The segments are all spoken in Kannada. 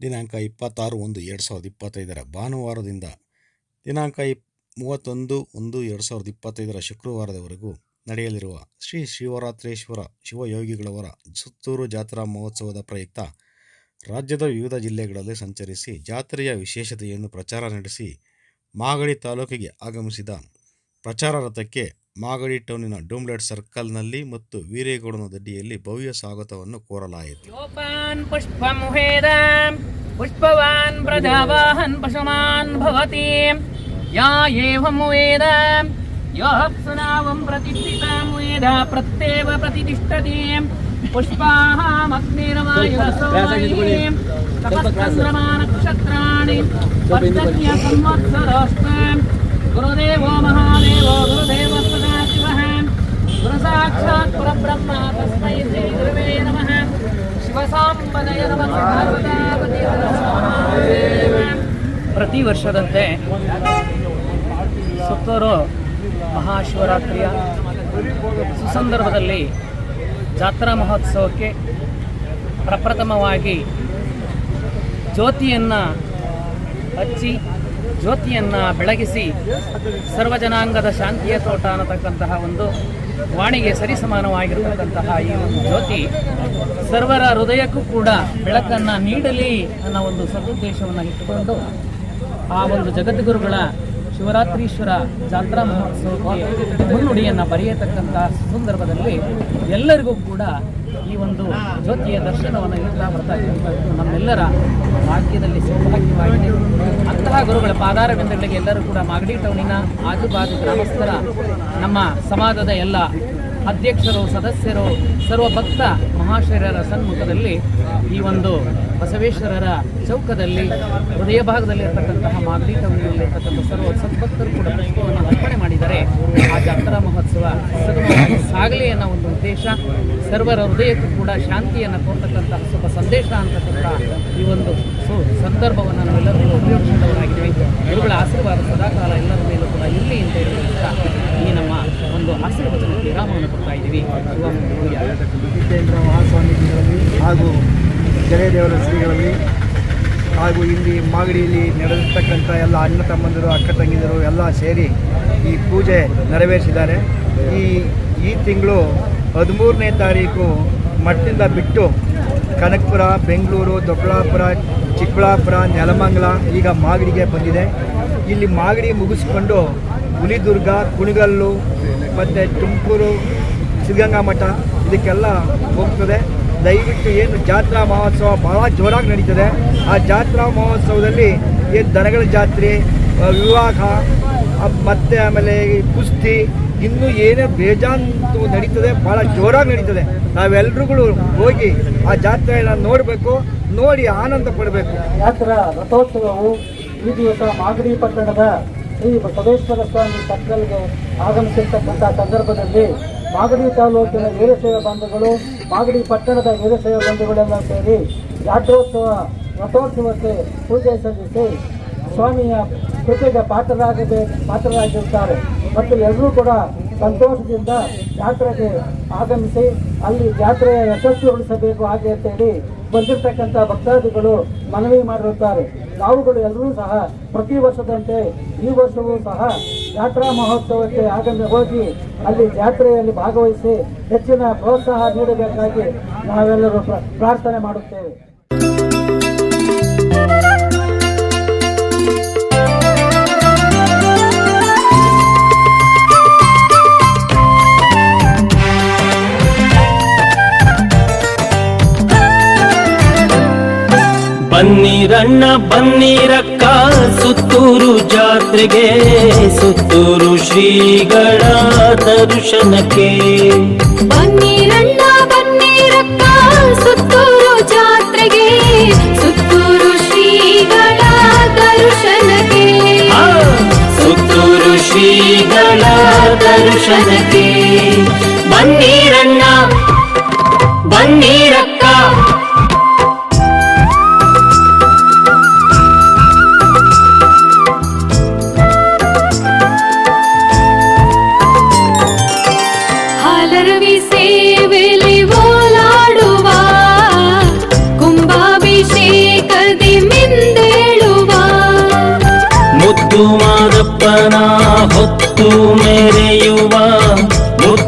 ದಿನಾಂಕ ಇಪ್ಪತ್ತಾರು ಒಂದು ಎರಡು ಸಾವಿರದ ಇಪ್ಪತ್ತೈದರ ಭಾನುವಾರದಿಂದ ದಿನಾಂಕ ಇಪ್, ಮೂವತ್ತೊಂದು ಒಂದು ಎರಡು ಸಾವಿರದ ಇಪ್ಪತ್ತೈದರ ಶುಕ್ರವಾರದವರೆಗೂ ನಡೆಯಲಿರುವ ಶ್ರೀ ಶಿವರಾತ್ರೇಶ್ವರ ಶಿವಯೋಗಿಗಳವರ ಸುತ್ತೂರು ಜಾತ್ರಾ ಮಹೋತ್ಸವದ ಪ್ರಯುಕ್ತ ರಾಜ್ಯದ ವಿವಿಧ ಜಿಲ್ಲೆಗಳಲ್ಲಿ ಸಂಚರಿಸಿ ಜಾತ್ರೆಯ ವಿಶೇಷತೆಯನ್ನು ಪ್ರಚಾರ ನಡೆಸಿ ಮಾಗಡಿ ತಾಲೂಕಿಗೆ ಆಗಮಿಸಿದ ಪ್ರಚಾರ ರಥಕ್ಕೆ ಮಾಗಡಿ ಟೌನಿನ ಡೂಮ್ಲೆಟ್ ಸರ್ಕಲ್ನಲ್ಲಿ ಮತ್ತು ವೀರೇಗೌಡನ ದಡ್ಡಿಯಲ್ಲಿ ಭವ್ಯ ಸ್ವಾಗತವನ್ನು ಕೋರಲಾಯಿತು योपान् पुष्पमुहेदां पुष्पवान् प्रजावाहन् पशुमान् भवति या एवं वेदां यः सुनावं प्रतिष्ठितां वेदा प्रत्येव प्रतिष्ठति पुष्पाहामग्निर्वायुरसोमयीं तपश्चन्द्रमानक्षत्राणि वर्तन्य संवत्सरस्तां गुरुदेवो महादेवो गुरुदेवः सदाशिवः ಗುರುಸಾಕ್ಷಾತ್ ಪರಬ್ರಹ್ಮ ತಸ್ಮೈ ಶ್ರೀ ಗುರುವೇ ನಮಃ ಪ್ರತಿ ವರ್ಷದಂತೆ ಸುತ್ತೂರು ಮಹಾಶಿವರಾತ್ರಿಯ ಸುಸಂದರ್ಭದಲ್ಲಿ ಜಾತ್ರಾ ಮಹೋತ್ಸವಕ್ಕೆ ಪ್ರಪ್ರಥಮವಾಗಿ ಜ್ಯೋತಿಯನ್ನು ಹಚ್ಚಿ, ಜ್ಯೋತಿಯನ್ನು ಬೆಳಗಿಸಿ ಸರ್ವಜನಾಂಗದ ಶಾಂತಿಯ ತೋಟ ಅನ್ನತಕ್ಕಂತಹ ಒಂದು ವಾಣಿಗೆ ಸರಿಸಮಾನವಾಗಿರತಕ್ಕಂತಹ ಈ ಒಂದು ಜ್ಯೋತಿ, ಸರ್ವರ ಹೃದಯಕ್ಕೂ ಕೂಡ ಬೆಳಕನ್ನು ನೀಡಲಿ ಅನ್ನೋ ಒಂದು ಸದುದ್ದೇಶವನ್ನು ಇಟ್ಟುಕೊಂಡು ಆ ಒಂದು ಜಗದ್ಗುರುಗಳ ಶಿವರಾತ್ರೀಶ್ವರ ಜಾತ್ರಾ ಮಹೋತ್ಸವಕ್ಕೆ ಮುನ್ನುಡಿಯನ್ನು ಬರೆಯತಕ್ಕಂಥ ಸಂದರ್ಭದಲ್ಲಿ ಎಲ್ಲರಿಗೂ ಕೂಡ ಈ ಒಂದು ಜ್ಯೋತಿಯ ದರ್ಶನವನ್ನು ನೀಡ್ತಾ ಬರ್ತಾ ಇರುವಂಥದ್ದು ನಮ್ಮೆಲ್ಲರ ಭಾಗ್ಯದಲ್ಲಿ ಸೌಭಾಗ್ಯವಾಗಿದೆ ಅಂತಹ ಗುರುಗಳ ಪಾದಾರವಿಂದಗಳಿಗೆ ಎಲ್ಲರೂ ಕೂಡ ಮಾಗಡಿ ಟೌನಿನ ಆಜುಬಾಜು ಗ್ರಾಮಸ್ಥರ ನಮ್ಮ ಸಮಾಜದ ಎಲ್ಲ ಅಧ್ಯಕ್ಷರು, ಸದಸ್ಯರು ಸರ್ವ ಭಕ್ತ ಮಹಾಶಯರ ಸನ್ಮುಖದಲ್ಲಿ ಈ ಒಂದು ಬಸವೇಶ್ವರರ ಚೌಕದಲ್ಲಿ ಹೃದಯ ಭಾಗದಲ್ಲಿರ್ತಕ್ಕಂತಹ ಮಾಗಡಿ ಟೌನಿನಲ್ಲಿರ್ತಕ್ಕಂಥ ಸರ್ವ ಸದ್ಭಕ್ತರು ಕೂಡ ಪುಷ್ಪವನ್ನು ಅರ್ಪಣೆ ಮಾಡಿದರೆ ಆ ಜಾತ್ರಾ ಮಹೋತ್ಸವ ಸಾಗಲಿ ಅನ್ನೋ ಒಂದು ಉದ್ದೇಶ, ಸರ್ವರ ಹೃದಯಕ್ಕೂ ಕೂಡ ಶಾಂತಿಯನ್ನು ಕೊಡ್ತಕ್ಕಂತಹ ಶುಭ ಸಂದೇಶ ಅಂತಕ್ಕಂಥ ಈ ಒಂದು ಸಂದರ್ಭವನ್ನು ನಾವೆಲ್ಲರೂ ಉಪಯೋಗಿಸಿದವರಾಗಿದ್ದೀವಿ. ಗುರುಗಳ ಆಶೀರ್ವಾದ ಸದಾಕಾಲ ಎಲ್ಲರ ಮೇಲೂ ಇರಲಿ ಅಂತ ಹೇಳುವಂಥ ಈ ನಮ್ಮ ಒಂದು ಆಶೀರ್ವಚನಕ್ಕೆ ವಿರಾಮವನ್ನು ಕೊಡ್ತಾ ಇದ್ದೀವಿ. ಜಿತೇಂದ್ರ ಮಹಾಸ್ವಾಮೀಜಿಗಳಲ್ಲಿ ಹಾಗೂ ಜಯದೇವರ ಶ್ರೀಗಳಲ್ಲಿ ಹಾಗೂ ಇಲ್ಲಿ ಮಾಗಡಿಯಲ್ಲಿ ನಡೆದಿರ್ತಕ್ಕಂಥ ಎಲ್ಲ ಅಣ್ಣ ತಮ್ಮಂದಿರು, ಅಕ್ಕ ತಂಗಿದರು ಎಲ್ಲ ಸೇರಿ ಈ ಪೂಜೆ ನೆರವೇರಿಸಿದ್ದಾರೆ. ಈ ಈ ತಿಂಗಳು ಹದಿಮೂರನೇ ತಾರೀಕು ಮಠದಿಂದ ಬಿಟ್ಟು ಕನಕಪುರ, ಬೆಂಗಳೂರು, ದೊಡ್ಡಬಳ್ಳಾಪುರ ಚಿಕ್ಕಬಳ್ಳಾಪುರ, ನೆಲಮಂಗಲ ಈಗ ಮಾಗಡಿಗೆ ಬಂದಿದೆ. ಇಲ್ಲಿ ಮಾಗಡಿ ಮುಗಿಸ್ಕೊಂಡು ಹುಲಿದುರ್ಗ, ಕುಣಿಗಲ್ಲು ಮತ್ತು ತುಮಕೂರು, ಸಿದ್ಧಗಂಗಾ ಮಠ ಇದಕ್ಕೆಲ್ಲ ಹೋಗ್ತದೆ. ದಯವಿಟ್ಟು ಏನು ಜಾತ್ರಾ ಮಹೋತ್ಸವ ಭಾಳ ಜೋರಾಗಿ ನಡೀತದೆ. ಆ ಜಾತ್ರಾ ಮಹೋತ್ಸವದಲ್ಲಿ ಏನು ದನಗಳ ಜಾತ್ರೆ ವಿವಾಹ ಮತ್ತು ಆಮೇಲೆ ಕುಸ್ತಿ, ಇನ್ನೂ ಏನೇ ಬೇಜಾಂತು ನಡೀತದೆ ಭಾಳ ಜೋರಾಗಿ ನಡೀತದೆ. ನಾವೆಲ್ರುಗಳು ಹೋಗಿ ಆ ಜಾತ್ರೆಯನ್ನು ನೋಡಬೇಕು. ನೋಡಿ ಆನಂದ ಪಡಬೇಕು. ಯಾತ್ರಾ ರಥೋತ್ಸವವು ಈ ದಿವಸ ಮಾಗಡಿ ಪಟ್ಟಣದ ಶ್ರೀ ಬಸವೇಶ್ವರ ಸ್ವಾಮಿ ಸರ್ಕಲ್ಗೆ ಆಗಮಿಸಿರ್ತಕ್ಕಂಥ ಸಂದರ್ಭದಲ್ಲಿ ಮಾಗಡಿ ತಾಲೂಕಿನ ವೀರಶೈವ ಬಂಧುಗಳು, ಮಾಗಡಿ ಪಟ್ಟಣದ ವೀರಶೈವ ಬಂಧುಗಳೆಲ್ಲ ಸೇರಿ ಜಾತ್ರೋತ್ಸವ ರಥೋತ್ಸವಕ್ಕೆ ಪೂಜೆ ಸಲ್ಲಿಸಿ ಸ್ವಾಮಿಯ ಕೃತಿಗೆ ಪಾತ್ರರಾಗದೆ ಪಾತ್ರರಾಗಿರುತ್ತಾರೆ. ಮತ್ತು ಎಲ್ಲರೂ ಕೂಡ ಸಂತೋಷದಿಂದ ಜಾತ್ರೆಗೆ ಆಗಮಿಸಿ ಅಲ್ಲಿ ಜಾತ್ರೆಯ ಯಶಸ್ವಿಗೊಳಿಸಬೇಕು ಹಾಗೆ ಅಂತೇಳಿ ಬಂದಿರತಕ್ಕಂಥ ಭಕ್ತಾದಿಗಳು ಮನವಿ ಮಾಡಿರುತ್ತಾರೆ. ನಾವುಗಳು ಎಲ್ಲರೂ ಸಹ ಪ್ರತಿ ವರ್ಷದಂತೆ ಈ ವರ್ಷವೂ ಸಹ ಜಾತ್ರಾ ಮಹೋತ್ಸವಕ್ಕೆ ಆಗಮ್ಯ ಹೋಗಿ ಅಲ್ಲಿ ಜಾತ್ರೆಯಲ್ಲಿ ಭಾಗವಹಿಸಿ ಹೆಚ್ಚಿನ ಪ್ರೋತ್ಸಾಹ ನೀಡಬೇಕಾಗಿ ನಾವೆಲ್ಲರೂ ಪ್ರ- ಪ್ರಾರ್ಥನೆ ಮಾಡುತ್ತೇವೆ. ಬನ್ನಿರಣ್ಣ ಬನ್ನಿರಕ್ಕ ಸುತ್ತೂರು ಜಾತ್ರೆಗೆ ಸುತ್ತೂರು ಶ್ರೀಗಳ ದರ್ಶನಕ್ಕೆ. ಬನ್ನಿರಣ್ಣ ಬನ್ನಿರಕ್ಕ ಸುತ್ತೂರು ಜಾತ್ರೆಗೆ ಸುತ್ತೂರು ಶ್ರೀಗಳ ದರ್ಶನಕ್ಕೆ. ಸುತ್ತೂರು ಶ್ರೀಗಳ ದರ್ಶನಕ್ಕೆ. ಬನ್ನಿರಣ್ಣ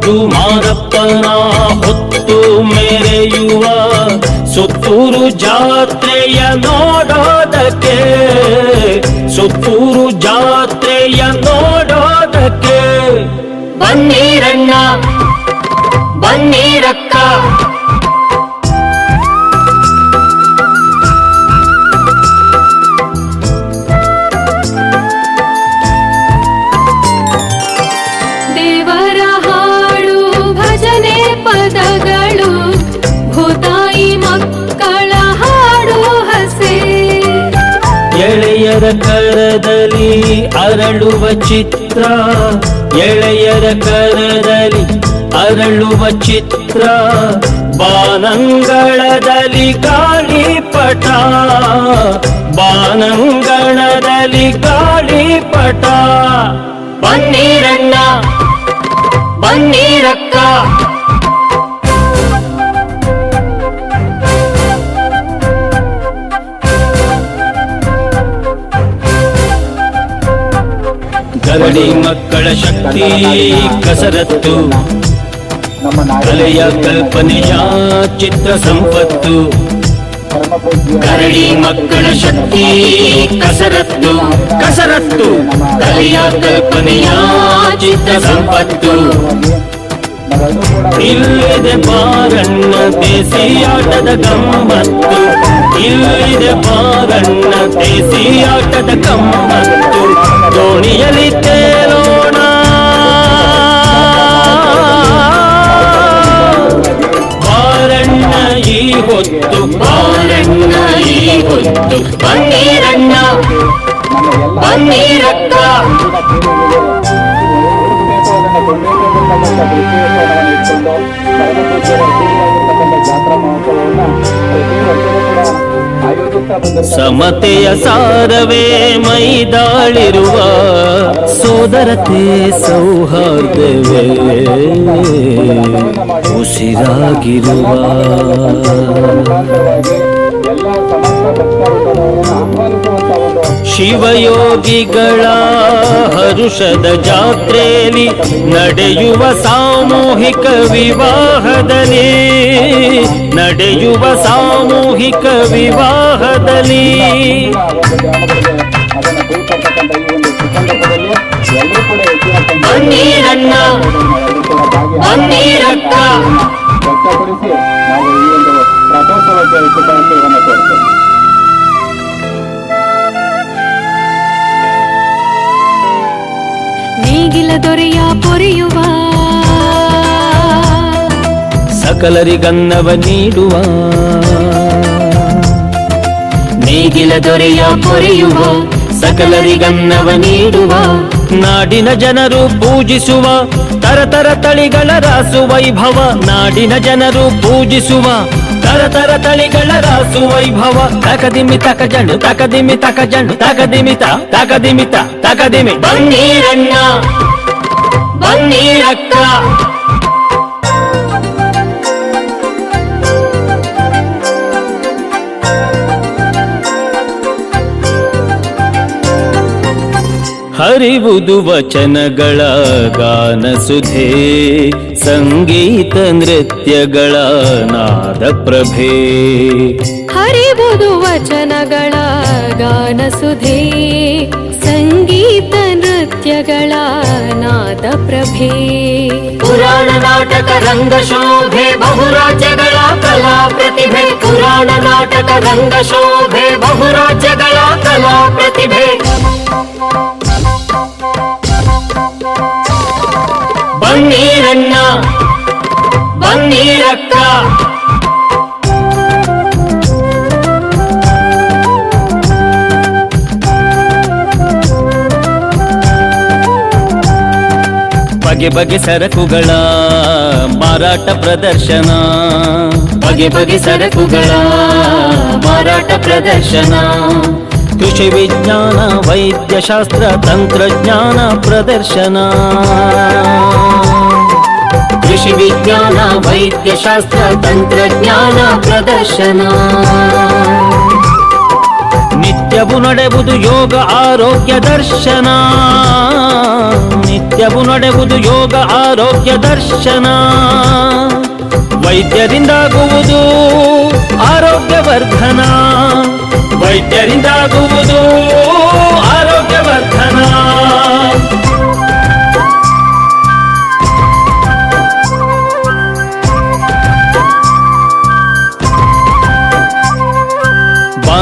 ಹೊತ್ತು ಮಾದಪ್ಪನ ಹೊತ್ತು ಮೆರೆಯುವ ಸುತ್ತೂರು ಜಾತ್ರೆಯ ನೋಡೋದಕ್ಕೆ ಸುತ್ತೂರು ಜಾತ್ರೆಯ ನೋಡೋದಕ್ಕೆ. ಬನ್ನೀರಣ್ಣ ಬನ್ನೀರಕ್ಕ ಎಳೆಯರ ಕರದಲ್ಲಿ ಅರಳುವ ಚಿತ್ರ ಎಳೆಯರ ಕರದಲ್ಲಿ ಅರಳುವ ಚಿತ್ರ ಬಾನಂಗಳದಲ್ಲಿ ಗಾಳಿಪಟ ಬಾನಂಗಳದಲ್ಲಿ ಗಾಳಿಪಟ ಬನ್ನೀರಣ್ಣ ಬನ್ನೀರಕ್ಕ. ಗರಡಿ ಮಕ್ಕಳ ಶಕ್ತಿ ಕಸರತ್ತು. ಕಲೆಯ ಕಲ್ಪನೆಯ ಚಿತ್ರ ಸಂಪತ್ತು. ಕರಡಿ ಮಕ್ಕಳ ಶಕ್ತಿ ಕಸರತ್ತು. ಕಸರತ್ತು. ಕಲೆಯ ಕಲ್ಪನೆಯ ಚಿತ್ರ ಸಂಪತ್ತು. ಇಲ್ಲಿದೆ ಬಾರಣ್ಣ ದೇಸಿ ಆಟದ ಗಮ್ಮತ್ತು. ಇಲ್ಲಿದೆ ಬಾರಣ್ಣ ದೇಸಿ ಆಟದ ಗಮ್ಮತ್ತು. ದೋಣಿಯಲ್ಲಿ ತೇಲೋಣ ಬಾರಣ್ಣ ಈ ಹೊತ್ತು ಬಾರಣ್ಣ ಈ ಹೊತ್ತು ಬನ್ನೀರಣ್ಣ ಬನ್ನೀರಕ್ಕ ಸಮತೆಯ ಸಾರವೇ ಮೈದಾಳಿರುವ ಸೋದರತೆ ಸೌಹಾರ್ದವೇ ಉಸಿರಾಗಿರುವ ಶಿವಯೋಗಿಗಳ ಹರುಷದ ಜಾತ್ರೆಯಲ್ಲಿ ನಡೆಯುವ ಸಾಮೂಹಿಕ ವಿವಾಹದಲ್ಲಿ ನಡೆಯುವ ಸಾಮೂಹಿಕ ವಿವಾಹದಲ್ಲಿ. ಬನ್ನೀರಣ್ಣ ಬನ್ನೀರಕ್ಕ. ವ್ಯಕ್ತಪಡಿಸಿ ನಾವು ಈ ಒಂದು ರಥೋತ್ಸವಕ್ಕೆ ಶುಭಾಶಯವನ್ನು ಕೋರ್ತೇವೆ ದೊರೆಯ ಪೊರೆಯುವ. ಸಕಲರಿಗನ್ನವ ನೀಡುವ. ನೇಗಿಲ ದೊರೆಯ ಪೊರೆಯುವ ಸಕಲರಿಗನ್ನವ ನೀಡುವ. ನಾಡಿನ ಜನರು ಪೂಜಿಸುವ ತರತರ ತಳಿಗಳ ರಾಸು ವೈಭವ. ನಾಡಿನ ಜನರು ಪೂಜಿಸುವ ತರತರ ತಳಿಗಳ ರಾಸು ವೈಭವ. ತಕದಿಮಿ ತಕ ಜಂಡು ತಕದಿಮಿ ತಕ ಜಂಡು ತಕದಿಮಿತ ತಕದಿಮಿತ ತಕದಿಮಿ. ಬನ್ನೀರಣ್ಣ ಬನ್ನೀರಕ್ಕ ಹರಿವುದು ವಚನಗಳ ಗಾನ ಸುಧೆ ಸಂಗೀತ ನೃತ್ಯಗಳ ನಾದ ಪ್ರಭೆ. ಹರಿವುದು ವಚನಗಳ ಗಾನ ಸುಧೆ ನೃತ್ಯಗಳ ನಾದ ಪ್ರಭೆ ಪುರಾಣ ನಾಟಕ ರಂಗಶೋಭೆ ಬಹುರಾಜ್ಯಗಳ ಕಲಾ ಪ್ರತಿಭೆ ಪುರಾಣ ನಾಟಕ ರಂಗಶೋಭೆ ಬಹುರಾಜ್ಯಗಳ ಕಲಾ ಪ್ರತಿಭೆ ಬನ್ನೀರಣ್ಣ ಬನ್ನೀರಕ್ಕ ಬಗೆ ಬಗೆ ಸರಕುಗಳ ಮಾರಾಟ ಪ್ರದರ್ಶನ. ಬಗೆ ಬಗೆ ಸರಕುಗಳ ಮಾರಾಟ ಪ್ರದರ್ಶನ. ಕೃಷಿ ವಿಜ್ಞಾನ, ವೈದ್ಯಶಾಸ್ತ್ರ, ತಂತ್ರಜ್ಞಾನ ಪ್ರದರ್ಶನ. ಕೃಷಿ ವಿಜ್ಞಾನ, ವೈದ್ಯಶಾಸ್ತ್ರ, ತಂತ್ರಜ್ಞಾನ ಪ್ರದರ್ಶನ. ನಿತ್ಯವು ನಡೆವುದು ಯೋಗ ಆರೋಗ್ಯ ದರ್ಶನ ನಿತ್ಯವು ನಡೆವುದು ಯೋಗ ಆರೋಗ್ಯ ದರ್ಶನ ವೈದ್ಯರಿಂದಾಗುವುದು ಆರೋಗ್ಯವರ್ಧನ ವೈದ್ಯರಿಂದಾಗುವುದು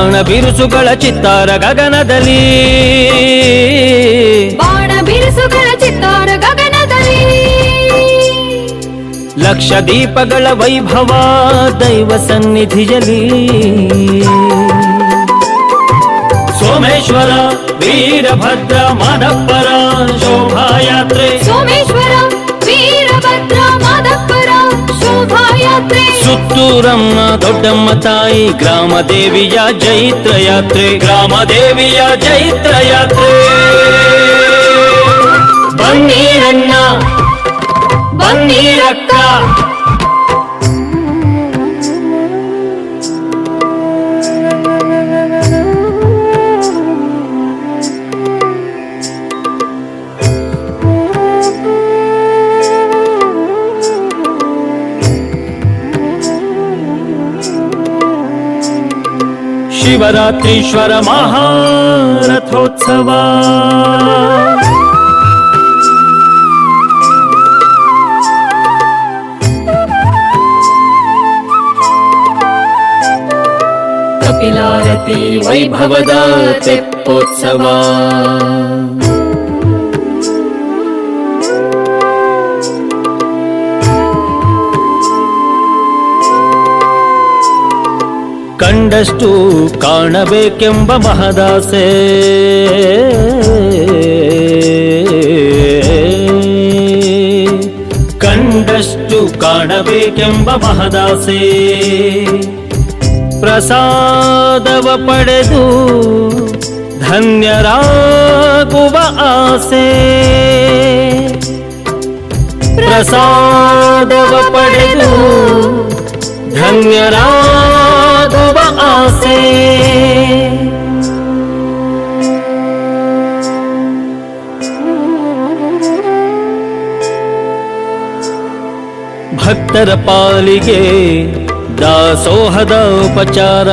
ಬಾಣ ಬಿರುಸುಗಳ ಚಿತ್ತಾರ ಗಗನದಲ್ಲಿ ಬಾಣ ಬಿರುಸುಗಳ ಚಿತ್ತಾರ ಗಗನದಲ್ಲಿ ಲಕ್ಷ ದೀಪಗಳ ವೈಭವ ದೈವ ಸನ್ನಿಧಿಯಲ್ಲಿ ಸೋಮೇಶ್ವರ ವೀರಭದ್ರ ಮಾದಪ್ಪರ ಶೋಭಾಯಾತ್ರೆ ಸೋಮೇಶ್ವರ ವೀರಭದ್ರ ಮಾದಪ್ಪರ ಶೋಭಾಯಾತ್ರೆ ಸುತ್ತೂರಮ್ಮ ದೊಡ್ಡಮ್ಮ ತಾಯಿ ಗ್ರಾಮ ದೇವಿಯ ಜೈತ್ರ ಯಾತ್ರೆ ಗ್ರಾಮ ದೇವಿಯ ಜೈತ್ರ ಯಾತ್ರೆ ಬನ್ನೀರಣ್ಣ ಬನ್ನೀರಕ್ಕ शिवरात्रीश्वर महारथोत्सवापि नायति वै भवदा ಕಂಡಷ್ಟು ಕಾಣಬೇಕೆಂಬ ಮಹದಾಸೆ. ಕಂಡಷ್ಟು ಕಾಣಬೇಕೆಂಬ ಮಹದಾಸೆ. ಪ್ರಸಾದವ ಪಡೆದು ಧನ್ಯರಾಗುವ ಆಸೆ. ಪ್ರಸಾದವ ಪಡೆದು ಧನ್ಯರಾಗುವ ಆಸೆ. ಭಕ್ತರ ಪಾಲಿಗೆ ದಾಸೋಹದ ಉಪಚಾರ.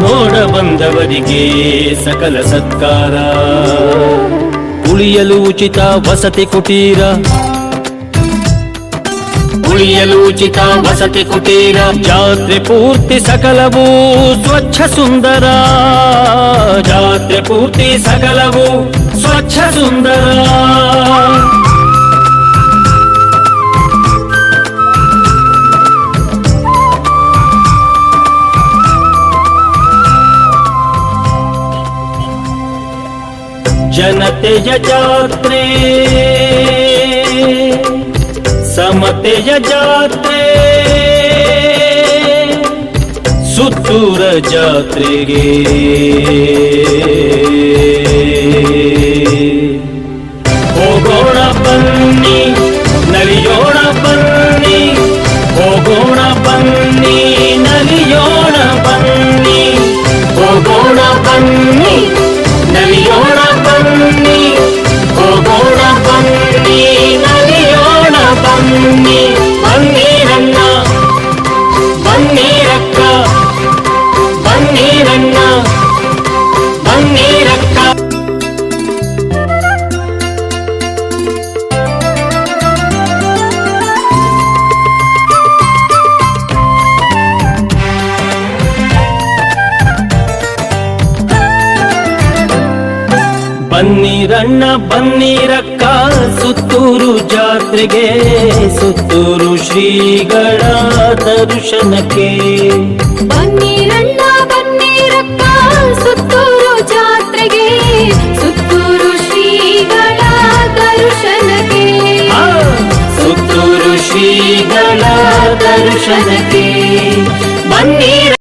ನೋಡ ಬಂದವರಿಗೆ ಸಕಲ ಸತ್ಕಾರ. ಉಳಿಯಲು ಉಚಿತ ವಸತಿ ಕುಟೀರ. ಉಳಿಯಲು ಉಚಿತ ವಸತಿ ಕುಟೀರ ಜಾತ್ರೆ ಪೂರ್ತಿ ಸಕಲವು ಸ್ವಚ್ಛ ಸುಂದರ ಜಾತ್ರೆ ಪೂರ್ತಿ ಸಕಲವು ಸ್ವಚ್ಛ ಸುಂದರ ಜನತೆಯ ಜಾತ್ರೆ ಸಮತೆಯ ಜಾತ್ರೆ. ಸುತ್ತೂರ ಜಾತ್ರೆಗೆ. ಹೋಗೋಣ ಬನ್ನಿ ನಲಿಯೋಣ ಬನ್ನಿ ಬನ್ನೀರಣ್ಣ ಬನ್ನೀರಕ್ಕ ಬನ್ನೀರಣ್ಣ ಬನ್ನೀರಕ್ಕ ಬನ್ನೀರಣ್ಣ ಬನ್ನೀರಕ್ಕ ಸುತ್ತೂರು ಜಾತ್ರೆಗೆ ಸುತ್ತೂರು ಶ್ರೀಗಳ ದರ್ಶನಕ್ಕೆ. ಬನ್ನೀರಣ್ಣ ಬನ್ನೀರಕ್ಕ ಸುತ್ತೂರು ಜಾತ್ರೆಗೆ ಸುತ್ತೂರು ಶ್ರೀಗಳ ದರ್ಶನಕ್ಕೆ. ಸುತ್ತೂರು ಶ್ರೀಗಳ ದರ್ಶನಕ್ಕೆ. ಬನ್ನಿ